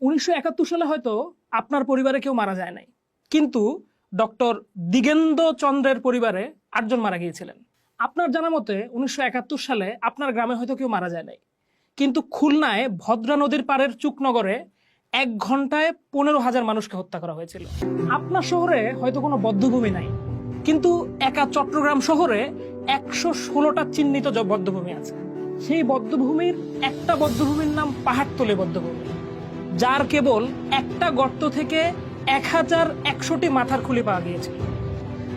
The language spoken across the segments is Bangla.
উনিশশো একাত্তর সালে হয়তো আপনার পরিবারে কেউ মারা যায় নাই। কিন্তু ডক্টর দিগেন্দ্র চন্দ্রের পরিবারে আটজন মারা গিয়েছিলেন। আপনার জানা মতে উনিশশো একাত্তর সালে আপনার গ্রামে হয়তো কেউ মারা যায় নাই। কিন্তু খুলনায় ভদ্রা নদীর পাড়ের চুকনগরে এক ঘন্টায় পনেরো হাজার মানুষকে হত্যা করা হয়েছিল। আপনার শহরে হয়তো কোনো বদ্ধভূমি নাই। কিন্তু একা চট্টগ্রাম শহরে একশো ষোলোটা চিহ্নিত বদ্ধভূমি আছে। সেই বদ্ধভূমির একটা বদ্ধভূমির নাম পাহাড়তলে বদ্ধভূমি। যার কেবল একটা গর্ত থেকে এক হাজার একশোটি মাথার খুলি পাওয়া গিয়েছিল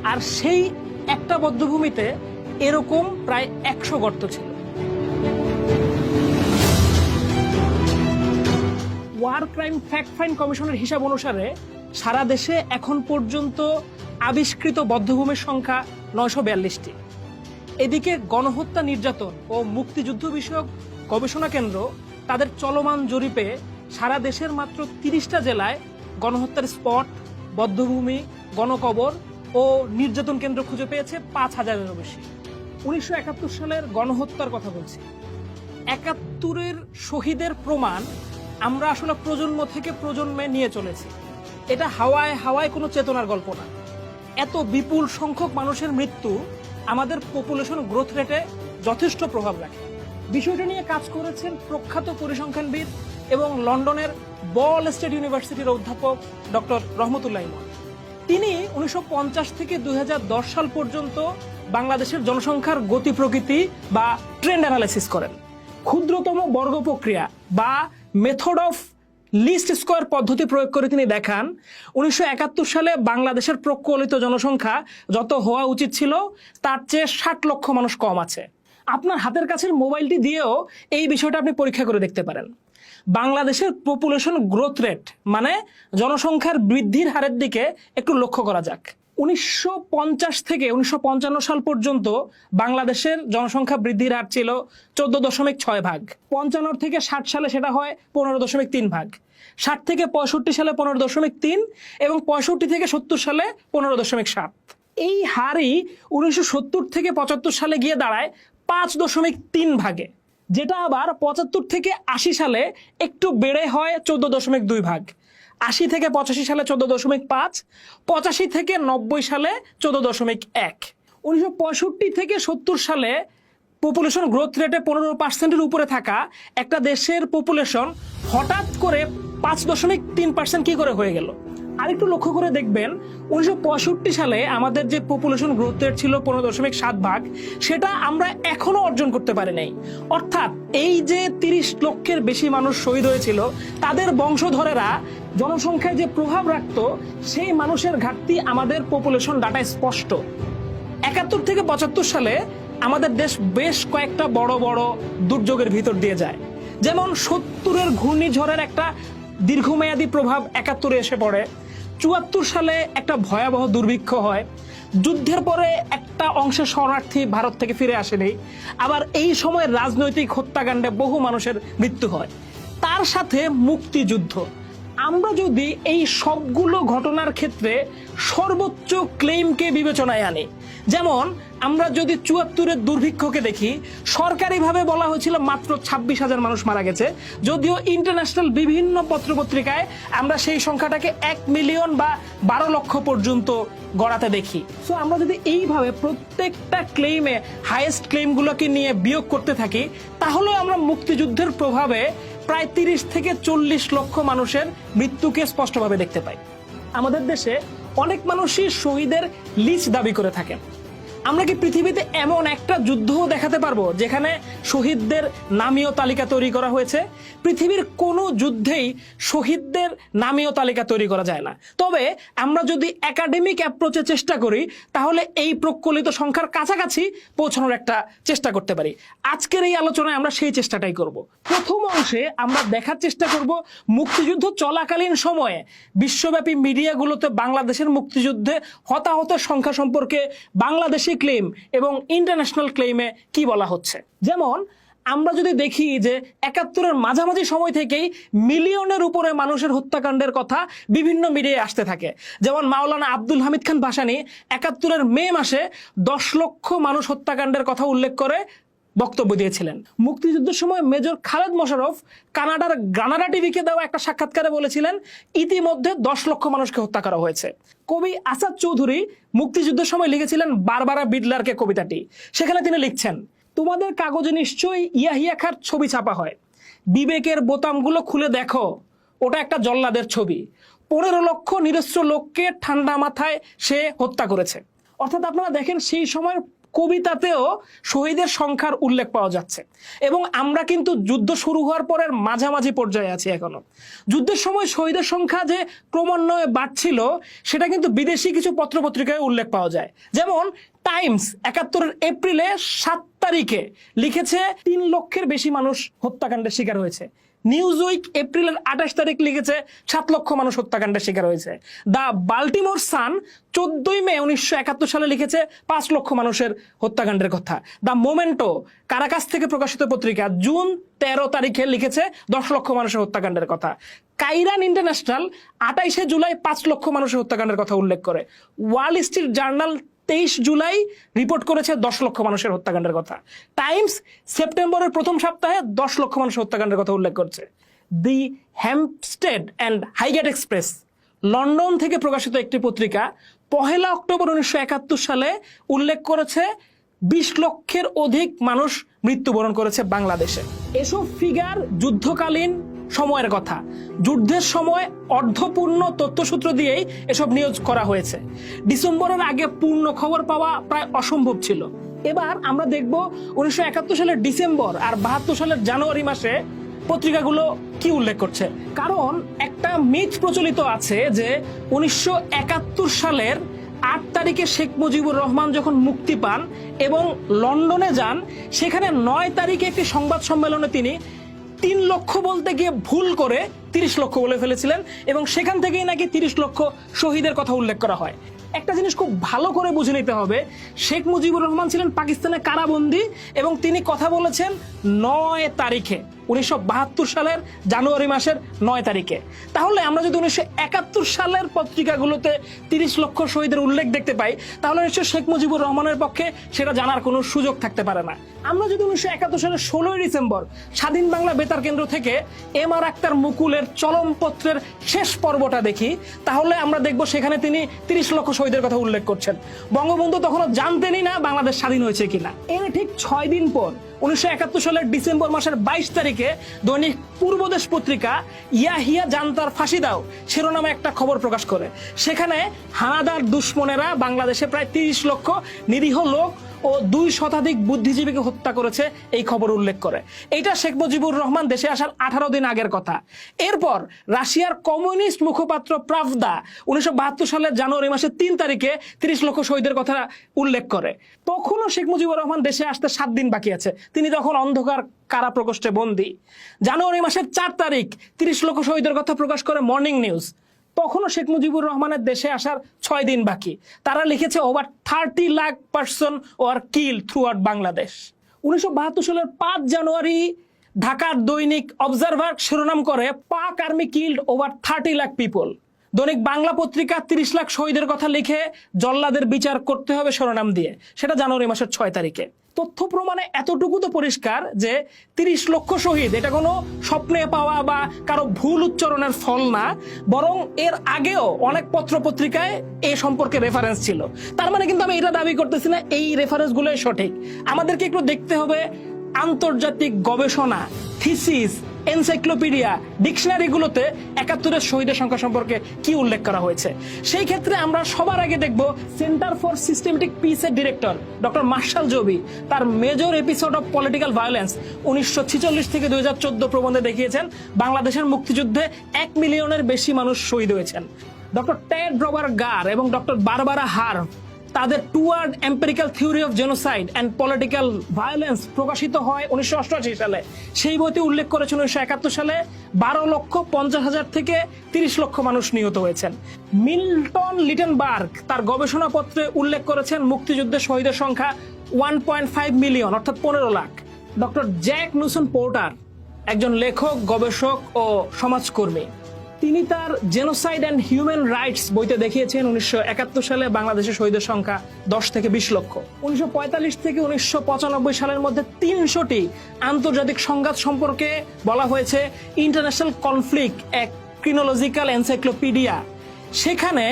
আর সেই একটা বদ্ধভূমিতে এরকম প্রায় একশো গর্ত ছিল। ওয়ার ক্রাইম ফ্যাক্ট ফাইন্ড কমিশনের হিসাব অনুসারে সারা দেশে এখন পর্যন্ত আবিষ্কৃত বদ্ধভূমির সংখ্যা নয়শো বিয়াল্লিশটি। এদিকে গণহত্যা নির্যাতন ও মুক্তিযুদ্ধ বিষয়ক গবেষণা কেন্দ্র তাদের চলমান জরিপে সারা দেশের মাত্র তিরিশটা জেলায় গণহত্যার স্পট, বদ্ধভূমি, গণকবর ও নির্যাতন কেন্দ্র খুঁজে পেয়েছে পাঁচ হাজারেরও বেশি। উনিশশো একাত্তর সালের গণহত্যার কথা বলছি। একাত্তরের শহীদের প্রমাণ আমরা আসলে প্রজন্ম থেকে প্রজন্মে নিয়ে চলেছি। এটা হাওয়ায় হাওয়ায় কোনো চেতনার গল্প না। এত বিপুল সংখ্যক মানুষের মৃত্যু আমাদের পপুলেশন গ্রোথ রেটে যথেষ্ট প্রভাব রাখে। বিষয়টা নিয়ে কাজ করেছেন প্রখ্যাত পরিসংখ্যানবিদ এবং লন্ডনের বল স্টেট ইউনিভার্সিটির অধ্যাপক ডক্টর রহমতুল্লাহ ইমন। তিনি উনিশশো পঞ্চাশ থেকে দুই হাজার দশ সাল পর্যন্ত বাংলাদেশের জনসংখ্যার গতি প্রকৃতি বা ট্রেন্ড অ্যানালাইসিস করেন। ক্ষুদ্রতম বর্গ প্রক্রিয়া বা মেথড অফ লিস্ট স্কোয়ার পদ্ধতি প্রয়োগ করে তিনি দেখান, উনিশশো একাত্তর সালে বাংলাদেশের প্রকলিত জনসংখ্যা যত হওয়া উচিত ছিল, তার চেয়ে ষাট লক্ষ মানুষ কম আছে। আপনার হাতের কাছের মোবাইলটি দিয়েও এই বিষয়টা আপনি পরীক্ষা করে দেখতে পারেন। বাংলাদেশের পপুলেশন গ্রোথ রেট মানে জনসংখ্যার বৃদ্ধির হারের দিকে একটু লক্ষ্য করা যাক। উনিশশো পঞ্চাশ থেকে উনিশশো পঞ্চান্ন সাল পর্যন্ত বাংলাদেশের জনসংখ্যা বৃদ্ধির হার ছিল চোদ্দ দশমিক ছয় ভাগ। পঞ্চান্ন থেকে ষাট সালে সেটা হয় পনেরো দশমিক তিন ভাগ। ষাট থেকে পঁয়ষট্টি সালে পনেরো দশমিক তিন এবং পঁয়ষট্টি থেকে সত্তর সালে পনেরো দশমিক সাত। এই হারই উনিশশো সত্তর থেকে পঁচাত্তর সালে গিয়ে দাঁড়ায় পাঁচ দশমিক তিন ভাগে। যেটা আবার পঁচাত্তর থেকে আশি সালে একটু বেড়ে হয় চোদ্দ দশমিক দুই ভাগ। আশি থেকে পঁচাশি সালে চোদ্দ দশমিক পাঁচ, পঁচাশি থেকে নব্বই সালে চোদ্দ দশমিক এক। উনিশশো থেকে সত্তর সালে পপুলেশন গ্রোথ রেটে পনেরো পার্সেন্টের উপরে থাকা একটা দেশের পপুলেশন হঠাৎ করে পাঁচ দশমিক তিন পার্সেন্ট কী করে হয়ে গেল? আরেকটু লক্ষ্য করে দেখবেন, উনিশশো পঁয়ষট্টি সালে আমাদের যে পপুলেশন গ্রোথ রেট ছিল পনেরো দশমিক সাত ভাগ, সেটা আমরা এখনও অর্জন করতে পারি নাই। অর্থাৎ এই যে তিরিশ লক্ষের বেশি মানুষ শহীদ হয়েছিল, তাদের বংশধরেরা জনসংখ্যায় যে প্রভাব রাখতো, সেই মানুষের ঘাটতি আমাদের পপুলেশন ডাটায় স্পষ্ট। একাত্তর থেকে পঁচাত্তর সালে আমাদের দেশ বেশ কয়েকটা বড় বড় দুর্যোগের ভিতর দিয়ে যায়। যেমন সত্তরের ঘূর্ণিঝড়ের একটা দীর্ঘমেয়াদী প্রভাব একাত্তরে এসে পড়ে। চুয়াত্তর সালে একটা ভয়াবহ দুর্ভিক্ষ হয়। যুদ্ধের পরে একটা অংশের শরণার্থী ভারত থেকে ফিরে আসেনি। আবার এই সময় রাজনৈতিক হত্যাকাণ্ডে বহু মানুষের মৃত্যু হয়। তার সাথে মুক্তিযুদ্ধ। আমরা যদি এই সবগুলো ঘটনার ক্ষেত্রে সর্বোচ্চ ক্লেমকে বিবেচনায় আনি, যেমন আমরা যদি চুয়াত্তরের দুর্ভিক্ষকে দেখি, সরকারিভাবে বলা হয়েছিল মাত্র ছাব্বিশ হাজার মানুষ মারা গেছে, যদিও ইন্টারন্যাশনাল বিভিন্ন পত্রপত্রিকায় আমরা সেই সংখ্যাটাকে এক মিলিয়ন বা বারো লক্ষ পর্যন্ত গড়াতে দেখি। সো আমরা যদি এইভাবে প্রত্যেকটা ক্লেইমে হায়েস্ট ক্লেইমগুলোকে নিয়ে বিয়োগ করতে থাকি তাহলে আমরা মুক্তিযুদ্ধের প্রভাবে প্রায় তিরিশ থেকে চল্লিশ লক্ষ মানুষের মৃত্যুকে স্পষ্টভাবে দেখতে পাই। আমাদের দেশে অনেক মানুষই শহীদের লিস্ট দাবি করে থাকেন। আমরা কি পৃথিবীতে এমন একটা যুদ্ধও দেখাতে পারব যেখানে শহীদদের নামীয় তালিকা তৈরি করা হয়েছে? পৃথিবীর কোনো যুদ্ধেই শহীদদের নামীয় তালিকা তৈরি করা যায় না। তবে আমরা যদি একাডেমিক অ্যাপ্রোচে চেষ্টা করি, তাহলে এই প্রকলিত সংখ্যার কাছাকাছি পৌঁছানোর একটা চেষ্টা করতে পারি। আজকের এই আলোচনায় আমরা সেই চেষ্টাটাই করব। প্রথম অংশে আমরা দেখার চেষ্টা করব মুক্তিযুদ্ধ চলাকালীন সময়ে বিশ্বব্যাপী মিডিয়াগুলোতে বাংলাদেশের মুক্তিযুদ্ধে হতাহতের সংখ্যা সম্পর্কে বাংলাদেশি ক্লেম এবং ইন্টারন্যাশনাল ক্লেমে কি বলা হচ্ছে? যেমন, আমরা যদি দেখি যে একাত্তরের মাঝামাঝি সময় থেকেই মিলিয়নের উপরে মানুষের হত্যাকাণ্ডের কথা বিভিন্ন মিডিয়ায় আসতে থাকে। যেমন মাওলানা আব্দুল হামিদ খান ভাসানি একাত্তরের মে মাসে দশ লক্ষ মানুষ হত্যাকাণ্ডের কথা উল্লেখ করে বক্তব্য দিয়েছিলেন। মুক্তিযুদ্ধের সময় মেজর খালেদ মোশারফ কানাডার গ্রানাডা টিভিকে দেওয়া একটা সাক্ষাৎকারে বলেছিলেন, ইতিমধ্যে দশ লক্ষ মানুষকে হত্যা করা হয়েছে। কবি আসাদ চৌধুরী মুক্তিযুদ্ধের সময় লিখেছিলেন বারবারা বিডলারকে কবিতাটি। সেখানে তিনি লিখছেন, তোমাদের কাগজে নিশ্চয়ই ইয়াহিয়া খার ছবি ছাপা হয়। বিবেকের বোতামগুলো খুলে দেখো, ওটা একটা জল্লাদের ছবি। পনেরো লক্ষ নিরস্ত্র লোককে ঠান্ডা মাথায় সে হত্যা করেছে। অর্থাৎ আপনারা দেখেন সেই সময়ের কবিতাতেও শহীদের সংখ্যার উল্লেখ পাওয়া যাচ্ছে। এবং আমরা কিন্তু যুদ্ধ শুরু হওয়ার পরের মাঝামাঝি পর্যায়ে আছি এখনও। যুদ্ধের সময় শহীদের সংখ্যা যে ক্রমান্বয়ে বাড়ছিল, সেটা কিন্তু বিদেশি কিছু পত্রপত্রিকায় উল্লেখ পাওয়া যায়। যেমন টাইমস একাত্তরের এপ্রিলে সাত তারিখে লিখেছে, তিন লক্ষের বেশি মানুষ হত্যাকাণ্ডের শিকার হয়েছে। নিউজ উইক এপ্রিলের আঠাশ তারিখ লিখেছে, সাত লক্ষ মানুষ হত্যাকাণ্ডের শিকার হয়েছে। দ্য বাল্টিমোর সান চোদ্দই মে উনিশশো একাত্তর সালে লিখেছে, পাঁচ লক্ষ মানুষের হত্যাকাণ্ডের কথা। দ্য মোমেন্টো কারাকাস থেকে প্রকাশিত পত্রিকা, জুন তেরো তারিখে লিখেছে, দশ লক্ষ মানুষের হত্যাকাণ্ডের কথা। কাইরান ইন্টারন্যাশনাল আটাইশে জুলাই পাঁচ লক্ষ মানুষের হত্যাকাণ্ডের কথা উল্লেখ করে। ওয়াল স্ট্রিট জার্নাল তেইশ জুলাই রিপোর্ট করেছে দশ লক্ষ মানুষের হত্যাকাণ্ডের কথা। টাইমস সেপ্টেম্বরের প্রথম সপ্তাহে দশ লক্ষ মানুষের হত্যাকাণ্ডের কথা উল্লেখ করছে। The Hampstead and Highgate Express, London থেকে প্রকাশিত একটি পত্রিকা, পহেলা অক্টোবর উনিশশো একাত্তর সালে উল্লেখ করেছে, বিশ লক্ষের অধিক মানুষ মৃত্যুবরণ করেছে বাংলাদেশে। এসব ফিগার যুদ্ধকালীন সময়ের কথা। যুদ্ধের সময় অর্ধপূর্ণ তথ্যসূত্র দিয়েই এসব নিয়োগ করা হয়েছে। ডিসেম্বরের আগে পূর্ণ খবর পাওয়া প্রায় অসম্ভব ছিল। এবার আমরা দেখব উনিশশো একাত্তর সালের ডিসেম্বর আর বাহাত্তর সালের জানুয়ারি মাসে পত্রিকাগুলো কি উল্লেখ করছে। কারণ একটা মিথ প্রচলিত আছে যে উনিশশো একাত্তর সালের আট তারিখে শেখ মুজিবুর রহমান যখন মুক্তি পান এবং লন্ডনে যান, সেখানে নয় তারিখে একটি সংবাদ সম্মেলনে তিনি তিন লক্ষ বলতে গিয়ে ভুল করে তিরিশ লক্ষ বলে ফেলেছিলেন এবং সেখান থেকেই নাকি তিরিশ লক্ষ শহীদের কথা উল্লেখ করা হয়। একটা জিনিস খুব ভালো করে বুঝে নিতে হবে, শেখ মুজিবুর রহমান ছিলেন পাকিস্তানের কারাবন্দী এবং তিনি কথা বলেছেন নয় তারিখে। উনিশশো বাহাত্তর সালের জানুয়ারি মাসের নয় তারিখে। তাহলে আমরা যদি উনিশশো একাত্তর সালের পত্রিকাগুলোতে তিরিশ লক্ষ শহীদের উল্লেখ দেখতে পাই, তাহলে নিশ্চয় শেখ মুজিবুর রহমানের পক্ষে সেটা জানার কোনো সুযোগ থাকতে পারে না। আমরা যদি উনিশশো একাত্তর সালের ষোলোই ডিসেম্বর স্বাধীন বাংলা বেতার কেন্দ্র থেকে এম আর আক্তার মুকুলের চলমপত্রের শেষ পর্বটা দেখি, তাহলে আমরা দেখব সেখানে তিনি তিরিশ লক্ষ শহীদের কথা উল্লেখ করছেন। বঙ্গবন্ধু তখনও জানতেনই না বাংলাদেশ স্বাধীন হয়েছে কিনা। এর ঠিক ছয় দিন পর উনিশশো একাত্তর সালের ডিসেম্বর মাসের বাইশ তারিখে দৈনিক পূর্বদেশ পত্রিকা ইয়াহিয়া জান্তার ফাঁসি দাও শিরোনামে একটা খবর প্রকাশ করে। সেখানে হানাদার দুশ্মনেরা বাংলাদেশে প্রায় তিরিশ লক্ষ নিরীহ লোক ও দুই শতাধিক বুদ্ধিজীবীকে হত্যা করেছে, এই খবর উল্লেখ করে। এটা শেখ মুজিবুর রহমান দেশে আসার আঠারো দিন আগের কথা। এরপর রাশিয়ার কমিউনিস্ট মুখপাত্র প্রাভদা উনিশশো বাহাত্তর সালের জানুয়ারি মাসের তিন তারিখে তিরিশ লক্ষ শহীদের কথা উল্লেখ করে। তখনও শেখ মুজিবুর রহমান দেশে আসতে সাত দিন বাকি আছে। তিনি তখন অন্ধকার কারা প্রকোষ্ঠে বন্দী। জানুয়ারি মাসের চার তারিখ তিরিশ লক্ষ শহীদের কথা প্রকাশ করে মর্নিং নিউজ। তখনও শেখ মুজিবুর রহমানের দেশে আসার ছয় দিন বাকি। তারা লিখেছে over thirty lakh person were killed throughout Bangladesh উনিশশো বাহাত্তর সালের পাঁচ জানুয়ারি ঢাকার দৈনিক অবজারভার শিরোনাম করে Pak army killed over thirty lakh people Dainik Bangla পত্রিকা তিরিশ লাখ শহীদের কথা লিখে, জল্লাদের বিচার করতে হবে শিরোনাম দিয়ে। সেটা জানুয়ারি মাসের ছয় তারিখে। তথ্য প্রমাণে এতটুকু তো পরিষ্কার যে তিরিশ লক্ষ শহীদ, এটা কোনো স্বপ্নে পাওয়া বা কারও ভুল উচ্চারণের ফল না, বরং এর আগেও অনেক পত্র পত্রিকায় এ সম্পর্কে রেফারেন্স ছিল। তার মানে কিন্তু আমি এটা দাবি করতেছি না, এই রেফারেন্সগুলোই সঠিক। আমাদেরকে একটু দেখতে হবে আন্তর্জাতিক গবেষণা থিসিস এনসাইক্লোপিডিয়া ডিকশনারিগুলোতে একাত্তরের শহীদের সংখ্যা সম্পর্কে কি উল্লেখ করা হয়েছে? সেই ক্ষেত্রে আমরা সবার আগে দেখব সেন্টার ফর সিস্টেমেটিক পিসের ডিরেক্টর, ডক্টর মার্শাল জবি। তার major episode of political violence উনিশশো থেকে দুই হাজার চোদ্দ প্রবন্ধে দেখিয়েছেন, বাংলাদেশের মুক্তিযুদ্ধে এক মিলিয়নের বেশি মানুষ শহীদ হয়েছেন। ডক্টর টেড রবার গার এবং ডক্টর বারবারা হার তাদের toward empirical theory of genocide and political violence প্রকাশিত হয় উনিশশো অষ্টআশি সালে। সেই বইতে উল্লেখ করেছেন উনিশশো একাত্তর সালে বারো লক্ষ পঞ্চাশ হাজার থেকে তিরিশ লক্ষ মানুষ নিহত হয়েছেন। মিল্টন লিটনবার্গ তার গবেষণাপত্রে উল্লেখ করেছেন মুক্তিযুদ্ধের শহীদের সংখ্যা ওয়ান পয়েন্ট ফাইভ মিলিয়ন, অর্থাৎ পনেরো lakh. Doctor Jack Nusan Porter একজন লেখক, গবেষক ও সমাজকর্মী। তিনি তার জেনোসাইড অ্যান্ড হিউম্যান রাইটস বইতে দেখিয়েছেন উনিশশো একাত্তর সালে বাংলাদেশের শহীদের সংখ্যা দশ থেকে বিশ লক্ষ। উনিশশো পঁয়তাল্লিশ থেকে উনিশশো পঁচানব্বই সালের মধ্যে তিনশোটি আন্তর্জাতিক সংঘাত সম্পর্কে বলা হয়েছে ইন্টারন্যাশনাল কনফ্লিক্ট, এক ক্রিনোলজিক্যাল এনসাইক্লোপিডিয়া। সেখানে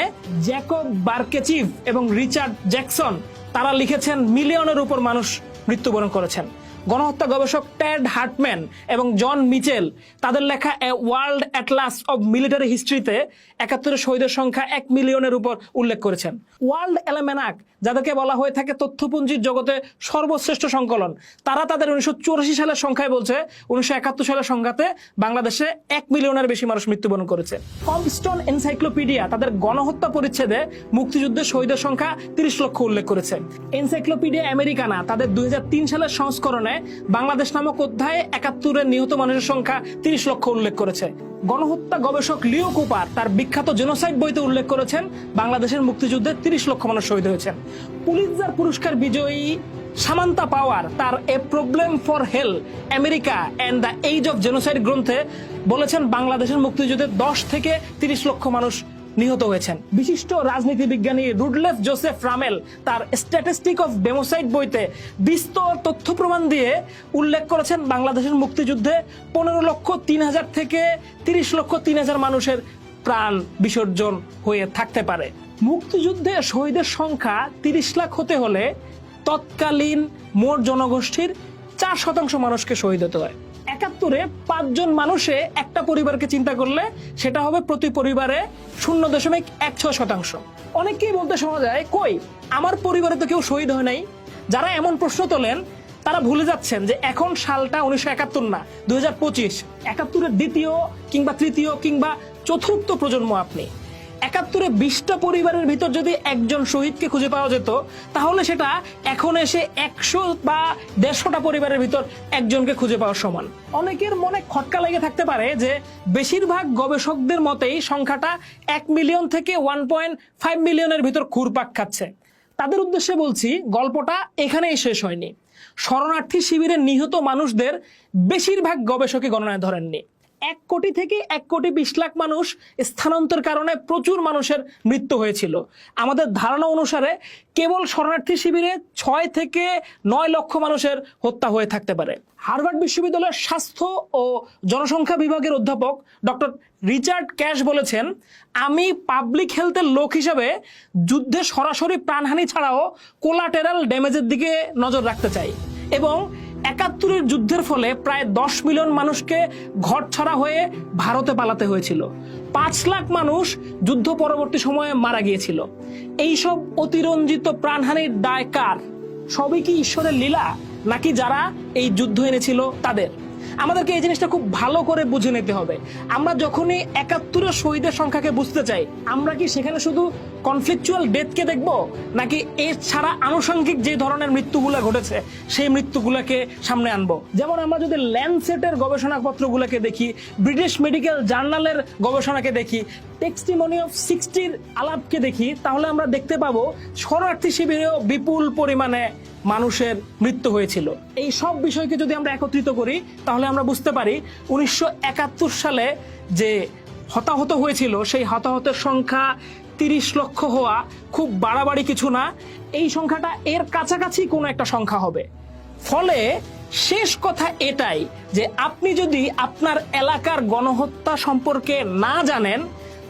জ্যাকব বার্কেচিভ এবং রিচার্ড জ্যাকসন, তারা লিখেছেন, মিলিয়নের উপর মানুষ মৃত্যুবরণ করেছেন। গণহত্যা গবেষক ট্যাড হার্টম্যান এবং জন মিচেল। তাদের লেখা a world atlas of military হিস্ট্রিতে একাত্তরের শহীদের সংখ্যা এক মিলিয়নের উপর উল্লেখ করেছেন। ওয়ার্ল্ড এলামেনাক যাদেরকে বলা হয়ে থাকে তথ্যপুঞ্জির জগতে সর্বশ্রেষ্ঠ সংকলন, তারা তাদের উনিশশো চুরাশি সালের সংখ্যায় বলছে, উনিশশো একাত্তর সালের সংখ্যাতে বাংলাদেশে এক মিলিয়নের বেশি মানুষ মৃত্যুবরণ করেছে। কমস্টন এনসাইক্লোপিডিয়া তাদের গণহত্যা পরিচ্ছেদে মুক্তিযুদ্ধের শহীদের সংখ্যা তিরিশ লক্ষ উল্লেখ করেছে। এনসাইক্লোপিডিয়া আমেরিকানা তাদের দুই হাজার তিন সালের সংস্করণে বাংলাদেশ নামক অধ্যায়ে একাত্তরের নিহত মানুষের সংখ্যা তিরিশ লক্ষ উল্লেখ করেছে। গণহত্যা গবেষক লিও কুপার তার বিখ্যাত জেনোসাইড বইতে উল্লেখ করেছেন, বাংলাদেশের মুক্তিযুদ্ধে তিরিশ লক্ষ মানুষ শহীদ হয়েছেন। পুলিৎজার পুরস্কার বিজয়ী সামান্তা পাওয়ার তার a problem for hell, America and the age of genocide গ্রন্থে বলেছেন, বাংলাদেশের মুক্তিযুদ্ধে দশ থেকে তিরিশ লক্ষ মানুষ নিহত হয়েছেন। বিশিষ্ট রাজনীতি বিজ্ঞানী রুডলেফ জোসেফ রামেল তার স্ট্যাটিস্টিক অফ ডেমোসাইড বইতে বিস্তর তথ্য প্রমাণ দিয়ে উল্লেখ করেছেন বাংলাদেশের মুক্তিযুদ্ধে পনেরো লক্ষ তিন হাজার থেকে তিরিশ লক্ষ তিন হাজার মানুষের প্রাণ বিসর্জন হয়ে থাকতে পারে। মুক্তিযুদ্ধে শহীদের সংখ্যা তিরিশ লাখ হতে হলে তৎকালীন মোট জনগোষ্ঠীর চার শতাংশ মানুষকে শহীদ হতে হয়। একাত্তরে পাঁচজন মানুষে একটা পরিবারকে চিন্তা করলে সেটা হবে প্রতি পরিবারে শূন্য দশমিক এক ছয় শতাংশ। অনেকেই বলতে শোনা যায়, কই, আমার পরিবারে তো কেউ শহীদ হয় নাই। যারা এমন প্রশ্ন তোলেন, তারা ভুলে যাচ্ছেন যে এখন সালটা উনিশশো একাত্তর না, দুই হাজার পঁচিশ। একাত্তরের দ্বিতীয় কিংবা তৃতীয় কিংবা চতুর্থ প্রজন্ম আপনি। একাত্তরে বিশটা পরিবারের ভিতর যদি একজন শহীদকে খুঁজে পাওয়া যেত, তাহলে সেটা এখন এসে একশো বা দেড়শোটা পরিবারের ভিতর একজনকে খুঁজে পাওয়ার সমান। অনেকের মনে খটকা লেগে থাকতে পারে যে বেশিরভাগ গবেষকদের মতেই সংখ্যাটা এক মিলিয়ন থেকে ওয়ান পয়েন্ট ফাইভ মিলিয়নের ভিতর ঘুরপাক খাচ্ছে। তাদের উদ্দেশ্যে বলছি, গল্পটা এখানেই শেষ হয়নি। শরণার্থী শিবিরে নিহত মানুষদের বেশিরভাগ গবেষকে গণনায় ধরেননি। এক কোটি থেকে এক কোটি বিশ লাখ মানুষ স্থানান্তর কারণে প্রচুর মানুষের মৃত্যু হয়েছিল। আমাদের ধারণা অনুসারে কেবল শরণার্থী শিবিরে ছয় থেকে নয় লক্ষ মানুষের হত্যা হয়ে থাকতে পারে। হার্ভার্ড বিশ্ববিদ্যালয়ের স্বাস্থ্য ও জনসংখ্যা বিভাগের অধ্যাপক ডক্টর রিচার্ড ক্যাশ বলেছেন, আমি পাবলিক হেলথের লোক হিসেবে যুদ্ধে সরাসরি প্রাণহানি ছাড়াও কোলাটেরাল ড্যামেজের দিকে নজর রাখতে চাই এবং একাত্তরের যুদ্ধের ফলে প্রায় দশ মিলিয়ন মানুষকে ঘর ছাড়া হয়ে ভারতে পালাতে হয়েছিল। পাঁচ লাখ মানুষ যুদ্ধ পরবর্তী সময়ে মারা গিয়েছিল। এইসব অতিরঞ্জিত প্রাণহানির দায় কার? সবই কি ঈশ্বরের লীলা, নাকি যারা এই যুদ্ধ এনেছিল তাদের? আমাদেরকে এই জিনিসটা খুব ভালো করে বুঝে নিতে হবে। আমরা যখনই একাত্তরের শহীদের সংখ্যাকে বুঝতে চাই, আমরা কি সেখানে শুধু কনফ্লিকচুয়াল ডেথকে দেখব? নাকি এর ছাড়া আনুষঙ্গিক যে ধরনের মৃত্যুগুলো ঘটেছে, সেই মৃত্যুগুলোকে সামনে আনব? যেমন আমরা যদি ল্যান্ডসেটের গবেষণাপত্রগুলোকে দেখি ব্রিটিশ মেডিকেল জার্নালের গবেষণাকে দেখি টেক্সটিমনি অফ সিক্সটির আলাপকে দেখি, তাহলে আমরা দেখতে পাবো শরণার্থী শিবিরেও বিপুল পরিমাণে মানুষের মৃত্যু হয়েছিল। এই সব বিষয়কে যদি আমরা একত্রিত করি, তাহলে আমরা বুঝতে পারি উনিশশো একাত্তর সালে যে হতাহত হয়েছিল, সেই হতাহতের সংখ্যা তিরিশ লক্ষ হওয়া খুব বাড়াবাড়ি কিছু না, এই সংখ্যাটা এর কাছাকাছি কোনো একটা সংখ্যা হবে। ফলে শেষ কথা এটাই যে আপনি যদি আপনার এলাকার গণহত্যা সম্পর্কে না জানেন,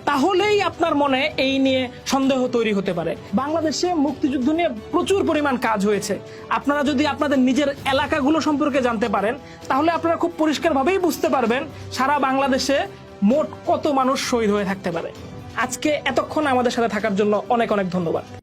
তাহলেই আপনার মনে এই নিয়ে সন্দেহ তৈরি হতে পারে। বাংলাদেশে মুক্তিযুদ্ধ নিয়ে প্রচুর পরিমাণ কাজ হয়েছে। আপনারা যদি আপনাদের নিজের এলাকাগুলো সম্পর্কে জানতে পারেন, তাহলে আপনারা খুব পরিষ্কারভাবেই বুঝতে পারবেন সারা বাংলাদেশে মোট কত মানুষ শহীদ হয়ে থাকতে পারে। আজকে এতক্ষণ আমাদের সাথে থাকার জন্য অনেক অনেক ধন্যবাদ।